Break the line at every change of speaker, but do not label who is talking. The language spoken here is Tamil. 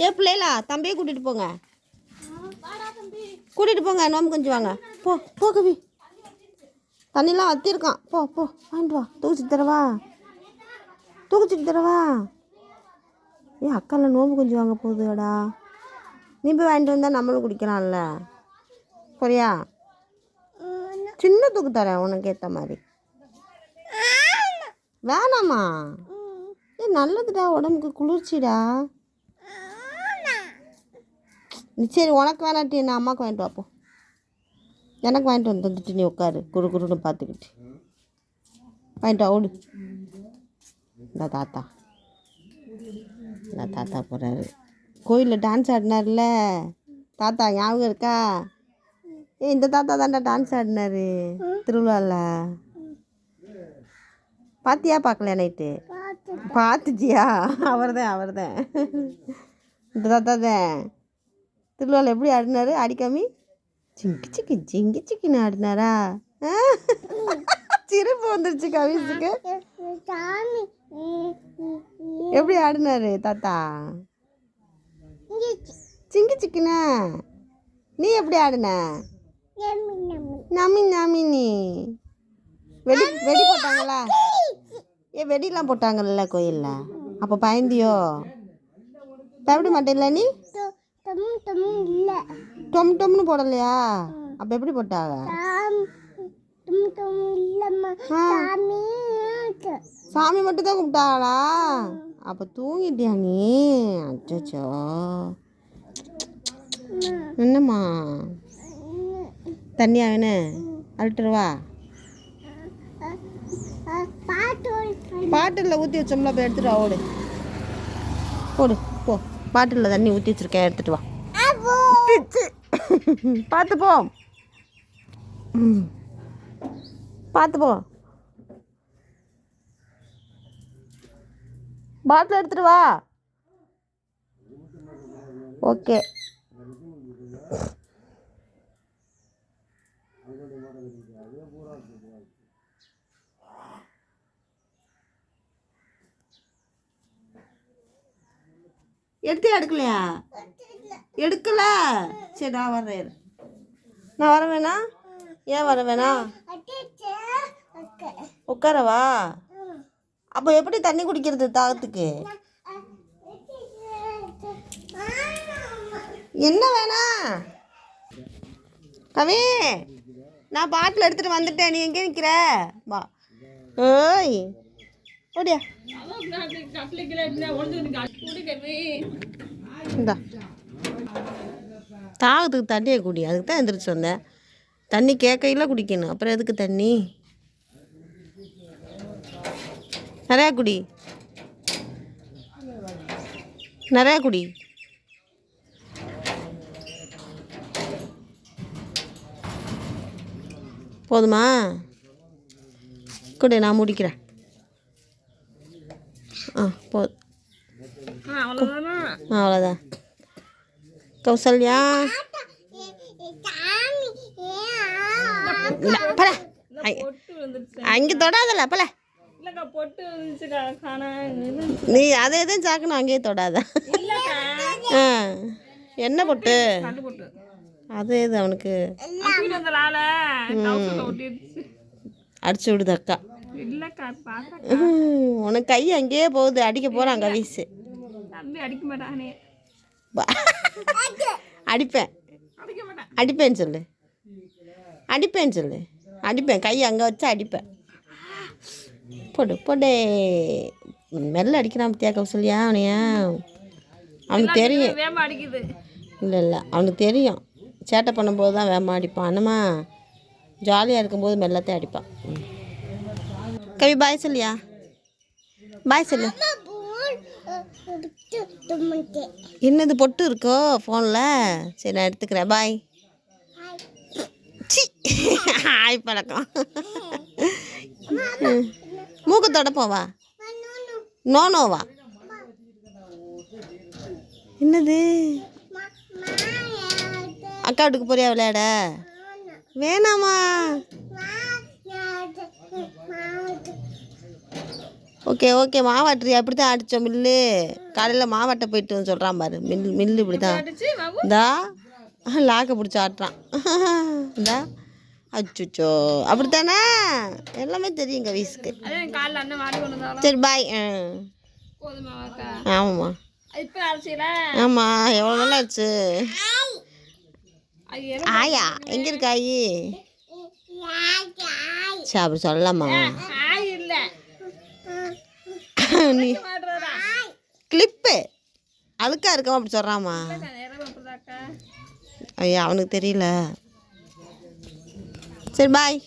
ஏ பிள்ளைகளா தம்பியை கூட்டிகிட்டு போங்க. கூட்டிகிட்டு போங்க நோம்பு கொஞ்சம் வாங்க. போ போ கவி. தண்ணிலாம் வத்திருக்கான் போ போ வாங்கிட்டு வா. தூக்கிச்சிட்டு தரவா. தூக்கிச்சிட்டு தரவா. ஏ அக்கால நோம்பு கொஞ்சம் வாங்க போகுதுடா. நீ போய் வாங்கிட்டு வந்தால் நம்மளும் குடிக்கலாம்ல. சரியா? சின்ன தூக்கு தரேன் உனக்கு ஏற்ற மாதிரி. வேணாமா? ஏ நல்லதுடா உடம்புக்கு குளிர்ச்சிடா. சரி உனக்கு வேணாட்டி நான் அம்மாவுக்கு வாங்கிட்டு வாப்போ. எனக்கு வாங்கிட்டு வந்து தந்துட்டு நீ உட்காரு குறு குருன்னு பார்த்துக்கிட்டு. வாங்கிட்டு ஓடு. இந்த தாத்தா. இந்த தாத்தா போகிறாரு கோயிலில் டான்ஸ் ஆடினார்ல? தாத்தா ஞாபகம் இருக்கா? ஏ இந்த தாத்தா தான்டா டான்ஸ் ஆடினாரு திருவிழாவில் பாத்தியா பார்க்கல நைட்டு பார்த்துட்டியா? அவர் தான் அவர் தான் இந்த தாத்தா தான். திருவிழாவில் எப்படி ஆடினாரு? ஆடிக்காமி ஜிங்கி சிக்கி ஜிங்கி சிக்கின்னு ஆடினாரா? ஆ? சிரிப்பு வந்துருச்சு கவிஸுக்கு எப்படி ஆடினாரு தாத்தா? சிங்கி சிக்கினா நீ எப்படி ஆடின? நமி நமி நீ வெடி வெடி போட்டாங்களா? ஏ வெடிலாம் போட்டாங்கல்ல கோயிலில்? அப்போ பயந்தியோ? பயப்பட மாட்டேன்ல நீ? டொம் டொம்னு போடலையா? அப்போ எப்படி போட்டாங்க
சாமி. சாமி
சாமி மட்டும் தான் கும்பிட்டாங்களா அப்போ தூங்கிட்டியா நீ? அச்சோ என்னம்மா? தண்ணியா வேணு? அழுட்டுருவா
பாட்டு
பாட்டிலில் ஊற்றி வச்சோம்ல போய் எடுத்துட்டு ஓடு. ஓடு போ. பாட்டிலில் தண்ணி ஊற்றி வச்சிருக்கேன் எடுத்துட்டு வா. பார்த்து போ. ம். பார்த்து போ. பாட்டில் எடுத்துட்டு வா. ஓகே. எடுத்து எடுக்கலையா? எடுக்கல. சரி நான் வரேன் நான் வர வேணா? ஏன் வர வேணா? உட்காரவா? அப்போ எப்படி தண்ணி குடிக்கிறது தாகத்துக்கு? என்ன வேணா? கவி நான் பாட்டில் எடுத்துகிட்டு வந்துட்டேன். நீ எங்கே நிற்கிற வா. ஏய். ஓடியா. இந்தா. தாகத்துக்கு தண்ணியை குடி. அதுக்கு தான் எந்திரிச்சு வந்தேன். தண்ணி கேட்கையில் குடிக்கணும். அப்புறம் எதுக்கு தண்ணி? நிறையா குடி. நிறையா குடி. போதுமா? குடி நான் முடிக்கிறேன். ஆ ஆ அவ்வளோதான் கௌசல்யா? பல அங்கே தொடாதல பல நீ அதை எதுவும் சாக்கணும் அங்கேயே தொடாத. ஆ என்ன பொட்டு? அது எது அவனுக்கு? அடிச்சு விடுது அக்கா. உனக்கு கை அங்கேயே போகுது அடிக்க போகிறான் கவிஸு
தம்பி அடிக்க மாட்டானே.
அடிப்பேன். அடிப்பேன்னு சொல்லு. அடிப்பேன்னு சொல்லு. அடிப்பேன். கை அங்கே வச்சு அடிப்பேன். போடு போடே. மெல்ல அடிக்கிறான் பத்தியா கௌசல்யா அவனையா? அவனுக்கு தெரியும்.
வேமா
இல்லை இல்லை. அவனுக்கு தெரியும். சேட்டை பண்ணும்போது தான் வேகமாக அடிப்பான். என்னம்மா ஜாலியாக இருக்கும்போது மெல்லத்தை அடிப்பான். கவி பாய் சொல்லியா பாய் சொல்லு என்னது பொட்டு இருக்கோ ஃபோனில் சரி நான் எடுத்துக்கிறேன். பாய் ஆய் பழக்கம். ம். மூக்கு தொடப்போவா நோனோவா? என்னது? அக்கா வீட்டுக்கு போறியா விளையாட? வேணாமா. ஓகே ஓகே மாவாட்டுறியா அப்படி தான் அடித்தோம் மில்லு. காலையில் மாவாட்ட போயிட்டு சொல்கிறான் பாரு மில் மில்லு இப்படி தான் இந்தா லாக்கை பிடிச்சி ஆட்டுறான். இந்தா அச்சுச்சோ அப்படித்தானே? எல்லாமே தெரியும் கவிஸ்க்கு சரி பாய் ஆமாம்மா. ஆமாம் எவ்வளோ நல்லா ஆச்சு? ஆயா எங்கே இருக்கு ஆயி? சரி அப்படி சொல்லலாமா? நீ கிளிப்பு அழுக்கா இருக்கவன் அப்படி சொல்கிறாமா ஐயா அவனுக்கு தெரியல. சரி பாய்